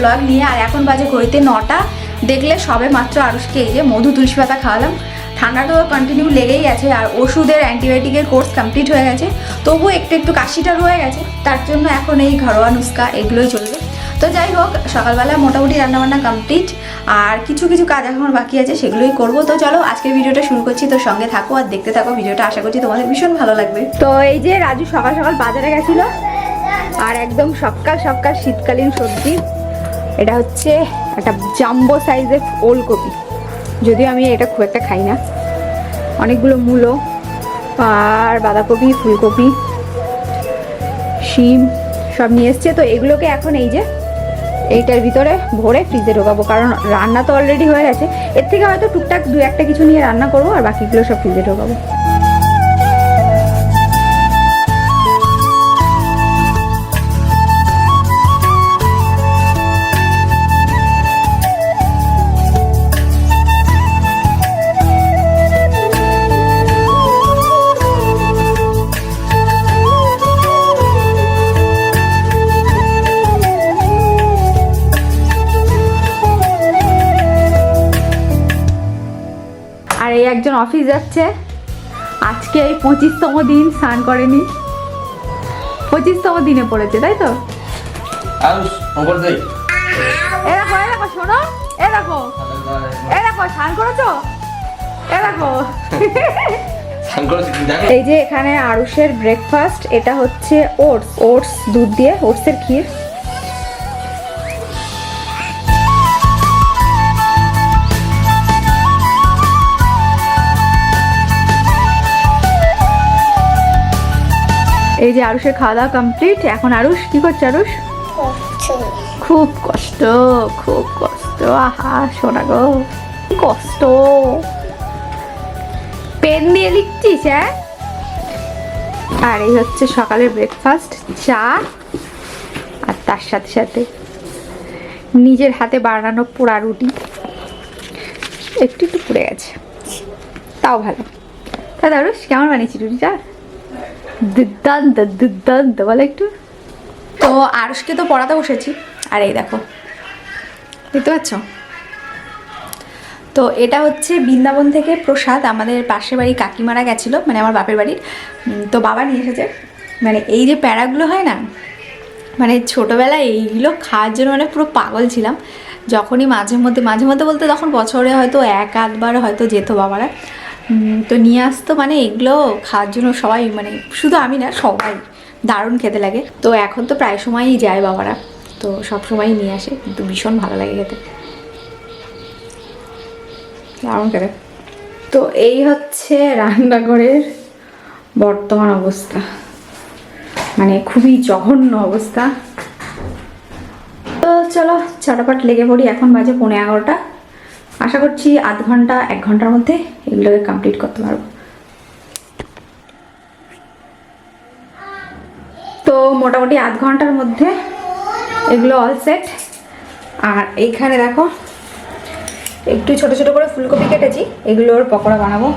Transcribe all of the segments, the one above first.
Blog নিয়ে, আর এখন বাজে ঘড়িতে নটা। দেখলে সবে মাত্র আরুষকে এই যে মধু তুলসী পাতা খাওয়ালাম। ঠান্ডা তো কন্টিনিউ লেগেই আছে, আর ওষুধের অ্যান্টিবায়োটিকের কোর্স কমপ্লিট হয়ে গেছে। তবুও একটু একটু কাশিটা রয়ে গেছে, তার জন্য এখন এই ঘরোয়া নুস্কা এগুলোই চলবে। তো যাই হোক, সকালবেলা মোটামুটি রান্নাবান্না কমপ্লিট আর কিছু কিছু কাজ এখন বাকি আছে, সেগুলোই করব। তো চলো, আজকের ভিডিওটা শুরু করছি, তো সঙ্গে থাকো আর দেখতে থাকো ভিডিওটা। আশা করছি তোমাদের ভীষণ ভালো লাগবে। তো এই যে রাজু সকাল সকাল বাজারে গেছিল আর একদম সকাল সকাল শীতকালীন সবজি। এটা হচ্ছে একটা জাম্বো সাইজের ওলকপি। যদিও আমি এটা খুব একটা খাই না। অনেকগুলো মূলো আর বাঁধাকপি, ফুলকপি, শিম সব নিয়ে এসছে। তো এগুলোকে এখন এই যে এইটার ভিতরে ভরে ফ্রিজে ঢোকাবো। কারণ রান্না তো অলরেডি হয়ে গেছে। এর থেকে হয়তো টুকটাক দু একটা কিছু নিয়ে রান্না করব আর বাকিগুলো সব ফ্রিজে ঢোকাবো। অফিস যাচ্ছে। আজকে এই পঁচিশতম দিন স্নান করেনি। পঁচিশতম দিনে পড়েছে তাই তো? আয়ুষ অঙ্কর দেই। এ দেখো শোনো এ দেখো এ দেখো স্নান করেছ? এই যে এখানে আরুষের ব্রেকফাস্ট এটা হচ্ছে ওটস। ওটস দুধ দিয়ে ওটসের ক্ষীর। এই যে আরুষের খাওয়া দাওয়া কমপ্লিট এখন আরুষ, কি করছে আরুষ? খুব কষ্ট খুব কষ্ট, আহা শোনা গো কষ্ট। পেন দিয়ে লিখছিস হ্যাঁ? আর এই হচ্ছে সকালের ব্রেকফাস্ট চা, আর তার সাথে সাথে নিজের হাতে বানানো পোড়া রুটি। একটু একটু পুড়ে গেছে। তাও ভালো। তা দারুস কেমন বানিয়েছি রুটিটা? দুর্দান্ত দুর্দান্ত বলে একটু। তো আরুষকে তো পড়াতে বসেছি। আর এই দেখো, দেখতে পাচ্ছ? তো এটা হচ্ছে বৃন্দাবন থেকে প্রসাদ। আমাদের পাশের বাড়ি কাকিমারা গেছিল মানে আমার বাপের বাড়ির। তো বাবা নিয়ে এসেছে। মানে এই যে প্যারাগুলো হয় না মানে ছোটোবেলায় এইগুলো খাওয়ার জন্য মানে পুরো পাগল ছিলাম। যখনই মাঝে মধ্যে মাঝে মধ্যে বলতে তখন বছরে হয়তো এক, আধবার হয়তো যেত বাবারা। তো নিয়ে আসতো মানে এগুলো খাওয়ার জন্য সবাই মানে শুধু আমি না, সবাই দারুণ খেতে লাগে। তো এখন তো প্রায় সময়ই যায় বাবারা, তো সব সময়ই নিয়ে আসে, কিন্তু ভীষণ ভালো লাগে খেতে। দারুণ খেতে। তো এই হচ্ছে রান্নাঘরের বর্তমান অবস্থা। মানে খুবই জঘন্য অবস্থা। তো চলো, চটাপট লেগে পড়ি, এখন বাজে পৌনে এগারোটা। আশা করছি আধ ঘণ্টা, এক ঘণ্টার মধ্যে এগুলোকে কমপ্লিট করতে পারব। তো মোটামুটি আধ ঘণ্টার মধ্যে এগুলো অল সেট আর এইখানে দেখো, একটু ছোট ছোট করে ফুলকপি কেটেছি, এগুলোর পকোড়া বানাবো।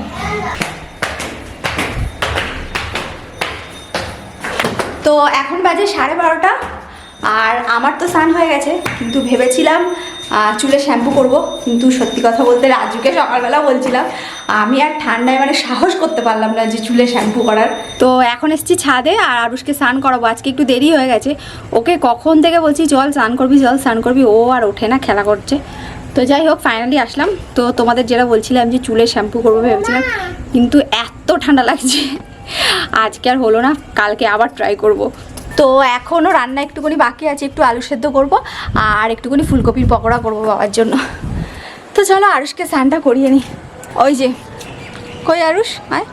তো এখন বাজে সাড়ে বারোটা, আর আমার তো স্নান হয়ে গেছে, কিন্তু ভেবেছিলাম চুলে শ্যাম্পু করব। কিন্তু সত্যি কথা বলতে রাজুকে সকালবেলা বলছিলাম, আমি আর ঠান্ডায় মানে সাহস করতে পারলাম না যে চুলে শ্যাম্পু করার। তো এখন এসেছি ছাদে আর আরুষকে স্নান করাবো। আজকে একটু দেরি হয়ে গেছে। ওকে কখন থেকে বলছি জল স্নান করবি জল স্নান করবি। ও আর ওঠে না, খেলা করছে। তো যাই হোক ফাইনালি আসলাম। তো তোমাদের যেটা বলছিলাম যে চুলে শ্যাম্পু করব ভেবেছিলাম, কিন্তু এত ঠান্ডা লাগছে। আজকে আর হলো না, কালকে আবার ট্রাই করব। তো এখনও রান্না একটুখানি বাকি আছে, একটু আলু সেদ্ধ করব আর একটুখানি ফুলকপির পকোড়া করব বাবার জন্য। তো চলো আরুষকে স্নানটা করিয়ে নিই ওই যে, কই আরুষ? হ্যাঁ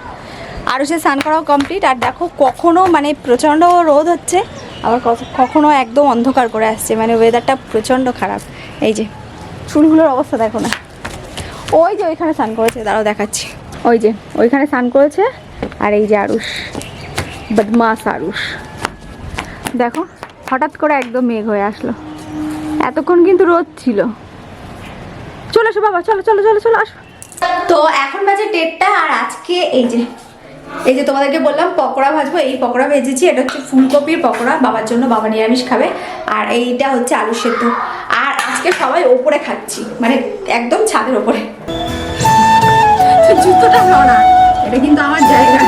আরুষের স্নান করাও কমপ্লিট আর দেখো কখনো মানে প্রচণ্ড রোদ হচ্ছে, আবার কখনো একদম অন্ধকার করে আসছে মানে ওয়েদারটা প্রচণ্ড খারাপ। এই যে, চুলগুলোর অবস্থা দেখো না। ওই যে ওইখানে স্নান করেছে, দাঁড়াও দেখাচ্ছি। ওই যে, ওইখানে স্নান করেছে আর এই যে আরুষ বদমাস আরুষ। দেখো হঠাৎ করে একদম মেঘ হয়ে আসলো। এতক্ষণ কিন্তু রোদ ছিল। চলে এসো বাবা চলো চলো চলো চলো আসো। তো এখন বাজে ডেটটা আর আজকে এই যে এই যে তোমাদেরকে বললাম পকোড়া ভাজবো। এই পকোড়া ভেজেছি এটা হচ্ছে ফুলকপির পকোড়া বাবার জন্য বাবা নিরামিষ খাবে। আর এইটা হচ্ছে আলু সেদ্ধ। আর আজকে সবাই ওপরে খাচ্ছি মানে একদম ছাদের ওপরে। জুতোটা না এটা কিন্তু আমার জায়গা।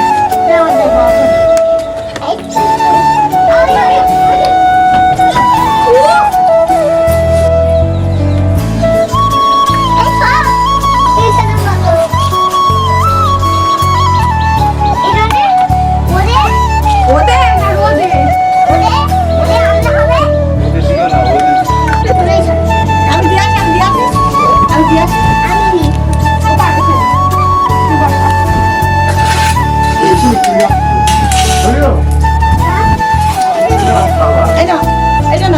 ওদের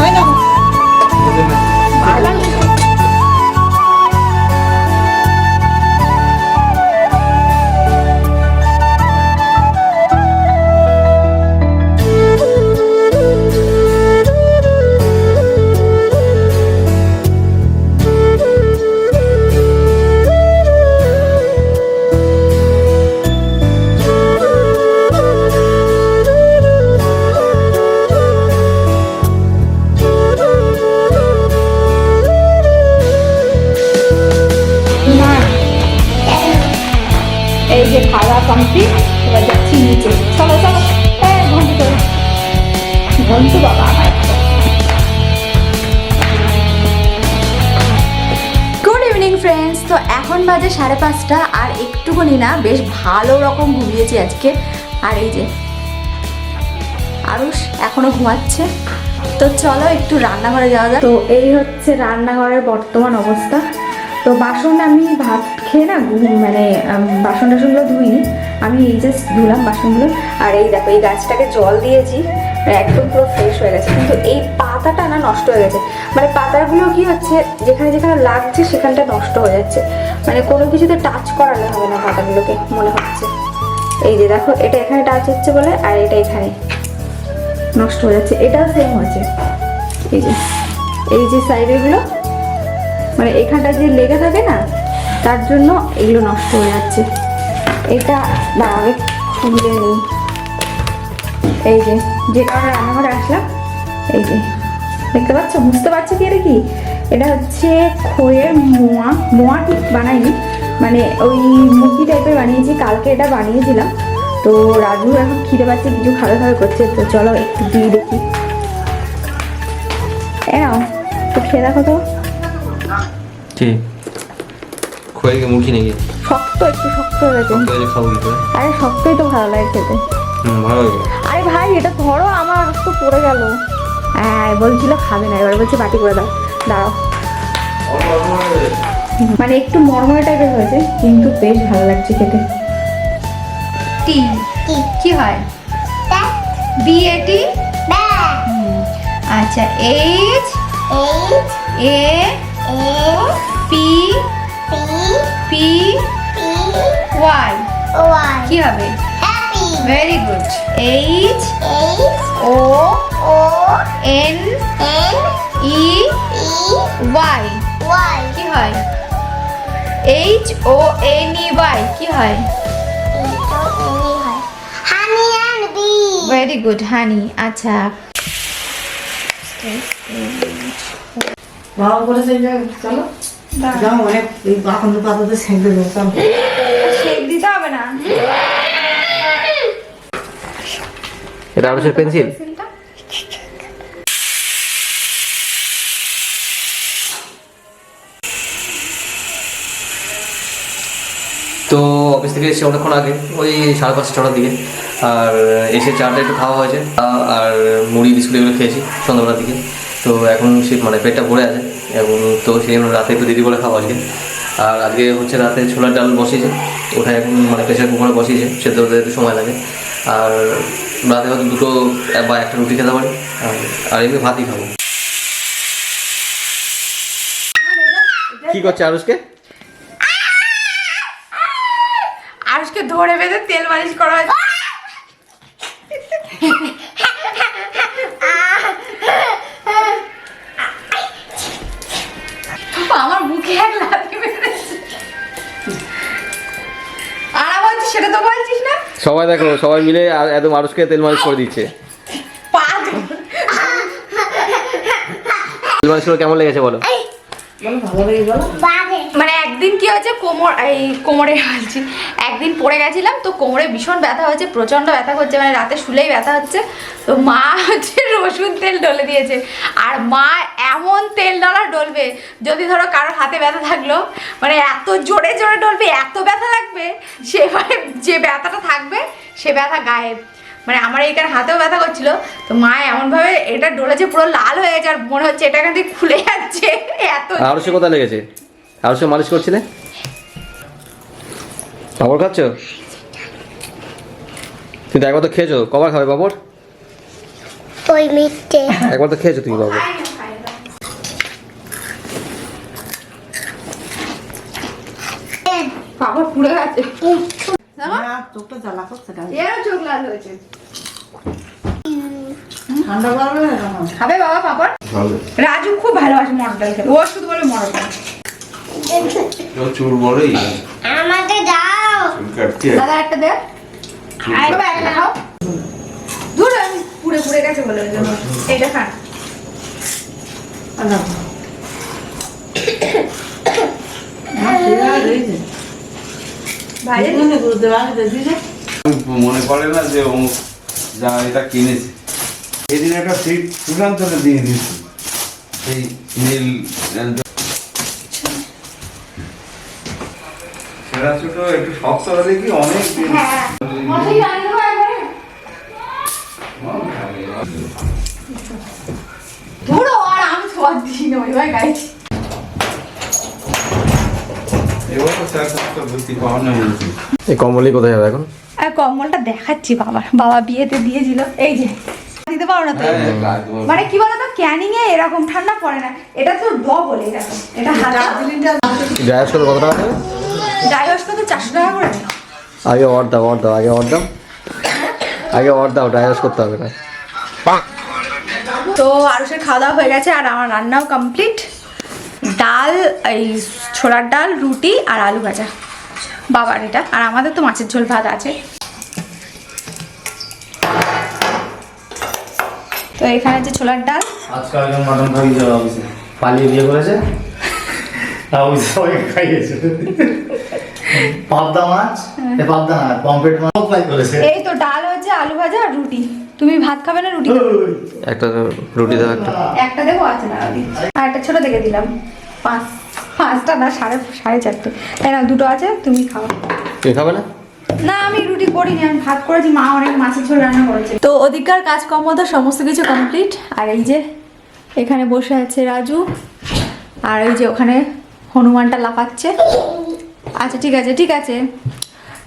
এই নাও এই নাও ভালো গুড ইভিনিং ফ্রেন্ডস তো এখন বাজে সাড়ে পাঁচটা আর একটুখানি না বেশ ভালো রকম ঘুমিয়েছি আজকে। আর এই যে আরুষ এখনও ঘুমাচ্ছে। তো চলো একটু রান্নাঘরে যাওয়া যাক। তো এই হচ্ছে রান্নাঘরের বর্তমান অবস্থা। তো বাসন আমি ভাত খেয়ে না মানে বাসন টাসনগুলো ধুইনি। আমি এই জাস্ট ধুলাম বাসনগুলো। আর এই দেখো, এই গাছটাকে জল দিয়েছি। একদম পুরো ফ্রেশ হয়ে গেছে। কিন্তু এই পাতাটা না নষ্ট হয়ে গেছে। মানে পাতাগুলো কি হচ্ছে, যেখানে যেখানে লাগছে সেখানটা নষ্ট হয়ে যাচ্ছে। মানে কোনো কিছুতে টাচ করালে হবে না পাতাগুলোকে, মনে হচ্ছে। এই যে দেখো, এটা এখানে টাচ হচ্ছে বলে, আর এটা এখানে নষ্ট হয়ে যাচ্ছে। এটাও সেম হয়েছে। এই যে এই যে সাইডেগুলো মানে এখানটা যে লেগে থাকে না, তার জন্য এগুলো নষ্ট হয়ে যাচ্ছে। এটা দাঁড়াবে খুলে নিই। এই যে যে কারণে রান্নাঘরে আসলাম। এই যে দেখতে পাচ্ছ? বুঝতে পারছ কি এটা কি? এটা হচ্ছে খইয়ের মোয়া। মোয়া ঠিক বানাইনি? মানে ওই মুরগি টাইপের বানিয়েছি কালকে এটা বানিয়েছিলাম। তো রাজু এখন খিদে পাচ্ছে কিছু খাবে খাবে করছে। তো চলো একটু দিয়ে দেখি। এও তো খেয়ে দেখো তো। মুখি নাকি? শক্ত একটু শক্ত হয়ে গেছে আরে শক্তই তো ভালো লাগে খেতে। আরে ভাই এটা ধরো আমার তো পড়ে গেল। হ্যাঁ বলছিল খাবে না এবার বলছে বাটি করে দাও। দাঁড়াও। মানে একটু মরমরে টাইপের হয়েছে কিন্তু বেশ ভালো লাগছে খেতে। টি কি হয়? B A T? আচ্ছা H? A? P? P. Y. কি হবে? Very good H O O N E Y Y কি হয়? H O N E Y কি হয়? হানি ভেরি গুড হানি আচ্ছা। বাবা বলেছে চলো। যাও অনেক এই বাকন্দ পাতাতে সেঁক দিতে হবে না। এটা আরুষের পেন্সিল। তো অফিস থেকে এসে অনেকক্ষণ আগে ওই সাড়ে পাঁচটা ছটার দিকে আর এসে চাটা একটু খাওয়া হয়েছে আর মুড়ি বিস্কুট এগুলো খেয়েছি সন্ধ্যাবেলার দিকে। তো এখন সে মানে পেটটা ভরে আছে এখন তো সেই জন্য রাতে একটু দেরি করে খাওয়া আজকে। আর আজকে হচ্ছে রাতে ছোলার ডাল বসিয়েছে ওটা এখন মানে প্রেশার কুকারে বসিয়েছে সেদ্ধ হতে একটু সময় লাগে। আর রাতে হয়তো দুটো বা একটা রুটি খেতে পারি। আর- এমনি ভাতই খাব। কি করছে আরুষকে? আরুষকে ধরে বেঁধে তেল মালিশ করা হয়েছে। সবাই দেখো সবাই মিলে এত মানুষকে তেল মালিশ করে দিচ্ছে। পাঁচ তেল মালিশ করে কেমন লেগেছে বলো? মানে একদিন কি হয়েছে? কোমর এই কোমরে বলছি একদিন পড়ে গেছিলাম, তো কোমরে ভীষণ ব্যথা হয়েছে, প্রচণ্ড ব্যথা করছে মানে রাতে শুলেই ব্যথা হচ্ছে। তো মা হচ্ছে রসুন তেল ডলে দিয়েছে। আর মা এমন তেল ডলা ডলবে যদি ধরো কারোর হাতে ব্যথা থাকল মানে এত জোরে জোরে ডলবে এত ব্যথা লাগবে সেবারে যে ব্যথাটা থাকবে, সে ব্যথা গায়েব। মানে আমার এইখানে হাতেও ব্যথা করছিল, তো মা এমনভাবে এটা ডলেছে পুরো লাল হয়ে গেছে, আর মনে হচ্ছে এটা এখান থেকে খুলে যাচ্ছে। এত আরও সে কোথায় লেগেছে? আরও সে মালিশ করছিলে? পাপড় খাচ্ছ? কিন্তু একবার তো খেয়েছো। কবার খাবে পাপড়? ওই মিথ্যে। একবার তো খেয়েছো তুমি পাপড়। বাবা পুড়ে গেছে। চোখটা জ্বালা করছে এরও চোখ লাল হয়েছে। ঠান্ডা পড়বে না তখন খাবে বাবা পাপড়? রাজু খুব ভালোবাসে মটর ডাল খেতে। ও শুধু বলে মটর। ডাল চুল বড়ই। কাটতে দাদা একটা দে একটা খাও দূর আমি পুড়ে পুড়ে গেছে বলে ওই জন্য। খান? মনে পড়ে না যে ও যা এটা কিনেছে। সেদিন একটা সিট চূড়ান্তটা দিয়ে দিয়েছি। সেই নীল ছোট একটু শক্ত হলে কি অনেক দিন হ্যাঁ ধুরো আর আমি দিই না গাইছি। হয়েছে এই কমলি কোথায় যাবে এখন? আর কম্বলটা দেখাচ্ছি বাবা বাবা বিয়েতে দিয়েছিল এই যে দিতে পারো না তো? হ্যাঁ মানে কি বলতো ক্যানিং এ এরকম ঠান্ডা পড়ে না এটা তো ডবল এরকম এটা সাথে কত টাকা দেবে ডাইওস কত চারশো টাকা করে। আগে অর দাও অর দাও আগে অর দাও। আগে অর দাও ড্রাইভার করতে হবে না। তো আরুষের খাওয়া দাওয়া হয়ে গেছে আর আমার রান্নাও কমপ্লিট ডাল এই ছোলার ডাল রুটি আর আলু ভাজা। বাবার এটা আর আমাদের তো মাছের ঝোল ভাত আছে। তো এখানে যে ছোলার ডাল। আজকাল একজন মাটন খাইয়ে যাবে পালিয়ে বিয়ে করেছে? ওই সবাই খাইয়েছে। পাবদা মাছ এ পাবদা না পম্পেট মাছ। ফ্রাই করেছে। এই তো ডাল হচ্ছে আলু ভাজা আর রুটি। তুমি ভাত খাবে না রুটি? একটা রুটি দাও একটা। একটা দেবো আছে না। আর একটা ছোট দেখে দিলাম। পাঁচ পাঁচটা না সাড়ে সাড়ে চারটে। তাই না দুটো আছে তুমি খাও। তুমি খাবে না? না আমি রুটি করিনি আমি ভাত করেছি মা অনেক মাছের ঝোল রান্না করেছে। তো ওদিককার কাজকর্ম তো সমস্ত কিছু কমপ্লিট আর এই যে এখানে বসে আছে রাজু। আর ওই যে ওখানে হনুমানটা লাফাচ্ছে। আচ্ছা ঠিক আছে ঠিক আছে।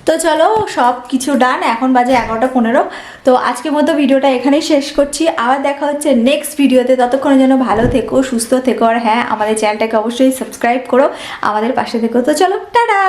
তো চলো, সব কিছু ডান এখন বাজে এগারোটা পনেরো। তো আজকের মতো ভিডিওটা এখানেই শেষ করছি। আবার দেখা হচ্ছে নেক্সট ভিডিওতে। ততক্ষণের জন্য ভালো থেকো, সুস্থ থেকো। আর হ্যাঁ আমাদের চ্যানেলটাকে অবশ্যই সাবস্ক্রাইব করো। আমাদের পাশে থেকো। তো চলো, টাটা!